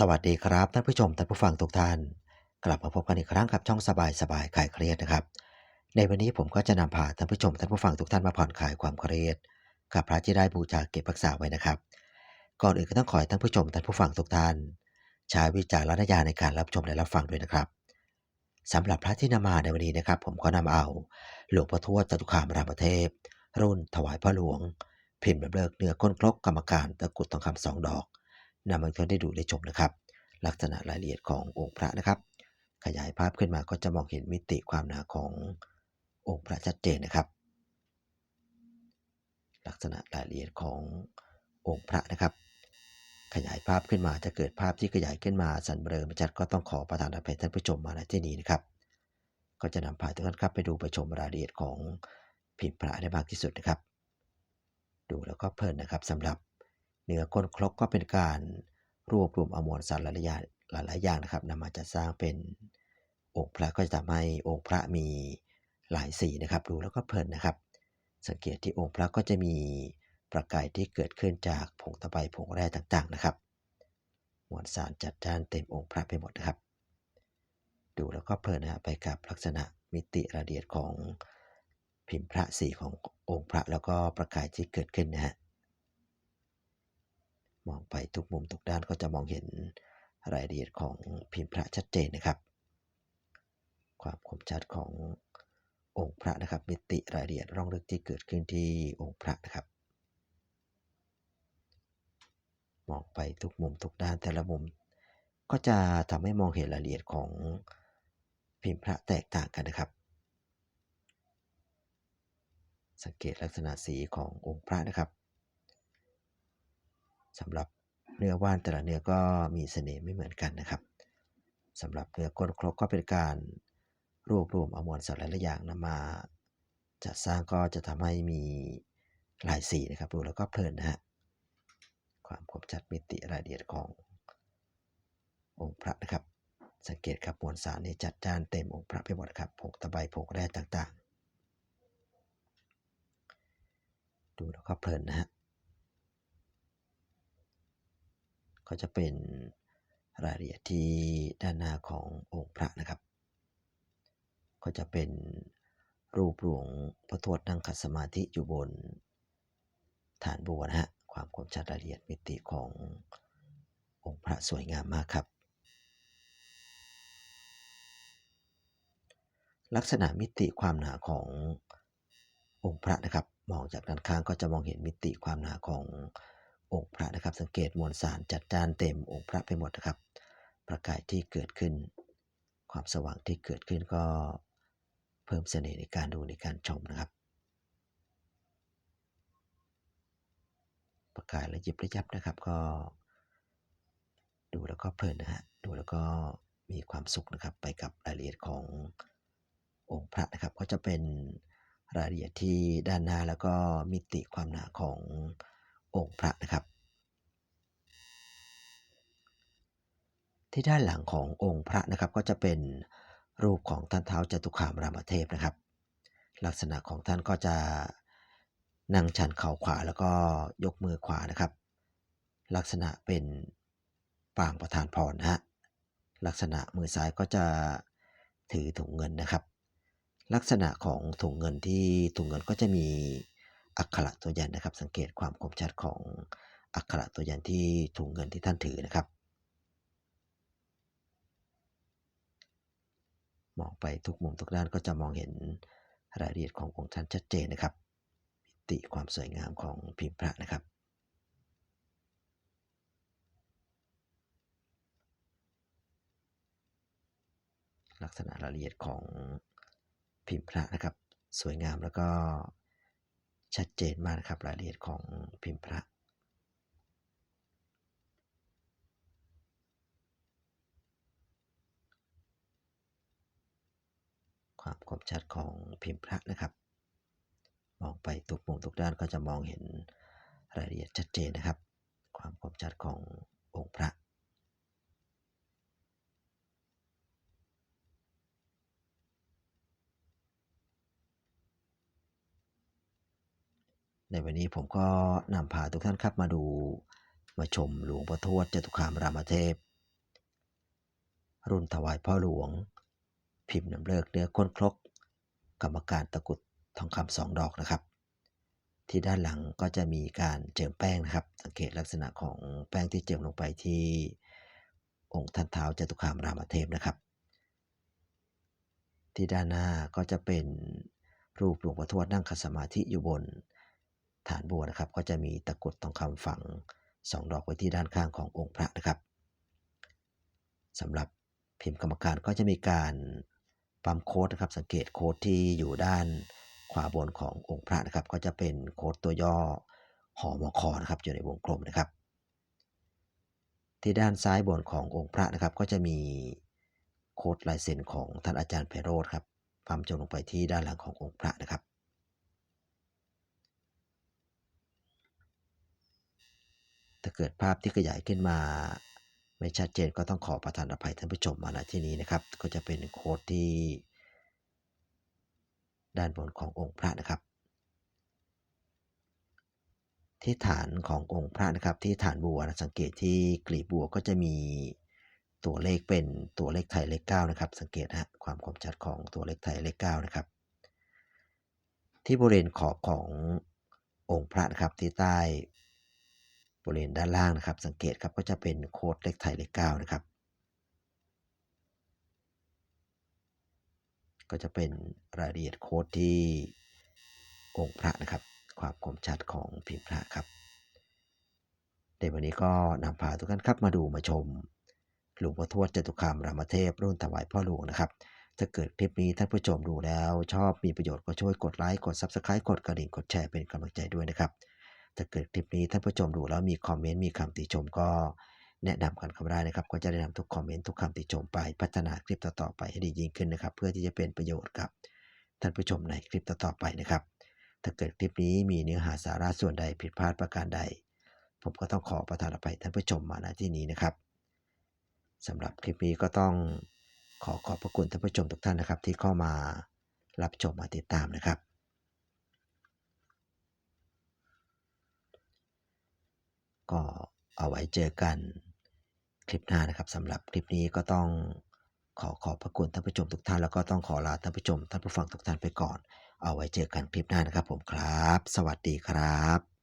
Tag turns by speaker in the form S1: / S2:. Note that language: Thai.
S1: สวัสดีครับท่านผู้ชมท่านผู้ฟังทุกท่าน กลับมาพบกันอีกครั้งกับช่องสบายสบายคลายเครียดนะครับ ในวันนี้ผมก็จะนำพาท่านผู้ชมท่านผู้ฟังทุกท่านมาผ่อนคลายความเครียด กับพระที่ได้บูชาเก็บรักษาไว้นะครับ ก่อนอื่นก็ต้องขอให้ท่านผู้ชมท่านผู้ฟังทุกท่าน ใช้วิจารณญาณในการรับชมและรับฟังด้วยนะครับสำหรับพระที่นำมาในวันนี้นะครับ ผมก็นำเอา หลวงพ่อทวดจตุคามรามเทพ รุ่นถวายพ่อหลวง พิมพ์แบบเลิกเนื้อก้นครกกรรมการตะกรุดทองคำสองดอก นำมาให้ท่านได้ดูได้ชมนะครับ ลักษณะรายละเอียดขององค์พระนะครับ ขยายภาพขึ้นมาก็จะมองเห็นมิติความหนาขององค์พระชัดเจนนะครับ ลักษณะรายละเอียดขององค์พระนะครับ ขยายภาพขึ้นมาจะเกิดภาพที่ขยายขึ้นมาสันเบลอไม่ชัดก็ต้องขอประทานอภัยท่านผู้ชมมาณที่นี้นะครับ ก็จะนำพาทุกท่านครับไปดูไปชมรายละเอียดของพิมพ์พระได้มากที่สุดนะครับ ดูแล้วก็เพลินนะครับสำหรับ เหนือก้นครกก็เป็นการรวบรวมอมวลสารหลายๆอย่างหลายๆอย่างนะครับนำมาจัดสร้างเป็นองค์พระก็จะทำให้องค์พระมีหลายสีนะครับ ดูแล้วก็เพลินนะครับ สังเกตที่องค์พระก็จะมีประกายที่เกิดขึ้นจากผงตะไบผงแร่ต่างๆนะครับมวลสารจัดจ้านเต็มองค์พระไปหมดนะครับ ดูแล้วก็เพลินนะไปกับลักษณะมิติรายละเอียดของพิมพ์พระสีขององค์พระแล้วก็ประกายที่เกิดขึ้นนะฮะ มองไปทุกมุมทุกด้านก็จะมองเห็นรายละเอียดของพิมพ์พระชัดเจนนะครับ ความคมชัดขององค์พระนะครับ มิติรายละเอียดร่องลึกที่เกิดขึ้นที่องค์พระนะครับ มองไปทุกมุมทุกด้านแต่ละมุม ก็จะทำให้มองเห็นรายละเอียดของพิมพ์พระแตกต่างกันนะครับ สังเกตลักษณะสีขององค์พระนะครับ สำหรับเนื้อว่านแต่ละเนื้อก็มีเสน่ห์ไม่เหมือนกันนะครับสำหรับเนื้อก้นครกก็เป็นการรวบรวมเอามวลสารหลายอย่างนำมาจัดสร้างก็จะทำให้มีหลายสีนะครับดูแล้วก็เพลินนะฮะความคมชัดมิติรายละเอียดขององค์พระนะครับ สังเกตครับมวลสารนี่จัดจ้านเต็มองค์พระไปหมดครับผงตะไบผงแร่ต่างๆ ดูแล้วก็เพลินนะฮะ ก็จะเป็นรายละเอียดที่ด้านหน้าขององค์พระนะครับ ก็จะเป็นรูปหลวงพระทวดนั่งขัดสมาธิอยู่บนฐานบัวนะฮะความคมชัดรายละเอียดมิติขององค์พระสวยงามมากครับ ลักษณะมิติความหนาขององค์พระนะครับ มองจากด้านข้างก็จะมองเห็นมิติความหนาของ องค์พระนะครับ สังเกตมวลสารจัดจานเต็มองค์พระไปหมดนะครับ ประกายที่เกิดขึ้น ความสว่างที่เกิดขึ้นก็เพิ่มเสน่ห์ในการดูในการชมนะครับ ประกายระยิบระยับนะครับก็ ดูแล้วก็เพลินนะฮะดูแล้วก็มีความสุขนะครับไปกับรายละเอียดขององค์พระนะครับ ก็จะเป็นรายละเอียดที่ด้านหน้าแล้วก็มิติความหนาของ องค์พระนะครับ ที่ด้านหลังขององค์พระนะครับก็จะเป็นรูปของท่านเท้าจตุคามรามเทพนะครับ ลักษณะของท่านก็จะนั่งชันเข่าขวาแล้วก็ยกมือขวานะครับ ลักษณะเป็นปางประธานพรนะฮะลักษณะมือซ้ายก็จะถือถุงเงินนะครับ ลักษณะของถุงเงินที่ถุงเงินก็จะมี อักขระตัวยันนะครับ สังเกตความคมชัดของอักขระตัวยันที่ถุงเงินที่ท่านถือนะครับ มองไปทุกมุมทุกด้านก็จะมองเห็นรายละเอียดขององค์ท่านชัดเจนนะครับมิติความสวยงามของพิมพ์พระนะครับลักษณะรายละเอียดของพิมพ์พระนะครับ สวยงามแล้วก็ ชัดเจนมากครับรายละเอียดของพิมพ์พระความคมชัดของพิมพ์พระนะครับ มองไปทุกมุมทุกด้านก็จะมองเห็นรายละเอียดชัดเจนนะครับ ความคมชัดขององค์พระ ในวันนี้ผมก็นำพาทุกท่านครับมาดูมาชมหลวงพ่อทวดจตุคามรามเทพ รุ่นถวายพ่อหลวง พิมพ์นำเลิกเนื้อก้นครก กรรมการตะกุดทองคำสองดอกนะครับ ที่ด้านหลังก็จะมีการเจิมแป้งนะครับ สังเกตลักษณะของแป้งที่เจิมลงไปที่องค์ท่านเท้าจตุคามรามเทพนะครับ ที่ด้านหน้าก็จะเป็นรูปหลวงพ่อทวดนั่งคัดสมาธิอยู่บน ฐานบัวนะครับ ก็จะมีตะกรุดทองคำฝังสองดอกไว้ที่ด้านข้างขององค์พระนะครับสำหรับพิมพ์กรรมการก็จะมีการปั๊มโค้ดนะครับ สังเกตโค้ดที่อยู่ด้านขวาบนขององค์พระนะครับ ก็จะเป็นโค้ดตัวย่อหอมอคอนะครับอยู่ในวงกลมนะครับ ที่ด้านซ้ายบนขององค์พระนะครับ ก็จะมีโค้ดลายเซ็นของท่านอาจารย์ไพโรธครับปั๊มจงลงไปที่ด้านหลังขององค์พระนะครับ ถ้าเกิดภาพที่ขยายขึ้นมา ไม่ชัดเจนก็ต้องขอประทานอภัยท่านผู้ชมมาณที่นี้นะครับ ก็จะเป็นโค้ดที่ ด้านบนขององค์พระนะครับ ที่ฐานขององค์พระนะครับ ที่ฐานบัวนะสังเกตที่กลีบบัวก็จะมีตัวเลขเป็นตัวเลขไทยเลข9นะครับ สังเกตฮะความคมชัดของตัวเลขไทยเลข9นะครับ ที่บริเวณขอบขององค์พระนะครับที่ใต้ บริเวณด้านล่างนะครับ สังเกตครับก็จะเป็นโค้ดเลขไทยเลข9นะครับ ก็จะเป็นรายละเอียดโค้ดที่องค์พระนะครับ ความคมชัดของพิมพ์พระครับในวันนี้ก็นำพาทุกท่านครับมาดูมาชม หลวงพ่อทวดจตุคามรามเทพ รุ่นถวายพ่อหลวงนะครับถ้าเกิดคลิปนี้ท่านผู้ชมดูแล้ว ชอบมีประโยชน์ก็ช่วยกดไลค์กด Subscribe กดกระดิ่งกดแชร์เป็นกำลังใจด้วยนะครับ ถ้าเกิดคลิปนี้ท่านผู้ชมดูแล้วมีคอมเมนต์มีคำติชมก็แนะนำกันเข้ามาได้นะครับ ก็จะได้นำทุกคอมเมนต์ทุกคำติชมไปพัฒนาคลิปต่อๆไปให้ดียิ่งขึ้นนะครับ เพื่อที่จะเป็นประโยชน์กับท่านผู้ชมในคลิปต่อๆไปนะครับ ถ้าเกิดคลิปนี้มีเนื้อหาสาระส่วนใดผิดพลาดประการใด ผมก็ต้องขอประทานอภัยท่านผู้ชมมาณที่นี้นะครับสำหรับคลิปนี้ก็ต้องขอขอบพระคุณท่านผู้ชมทุกท่านนะครับ ที่เข้ามารับชมมาติดตามนะครับ ก็เอาไว้เจอกันคลิปหน้านะครับสำหรับคลิปนี้ก็ต้องขอขอบพระคุณท่านผู้ชมทุกท่านแล้วก็ต้องขอลาท่านผู้ชมท่านผู้ฟังทุกท่านไปก่อน เอาไว้เจอกันคลิปหน้านะครับผมครับ สวัสดีครับ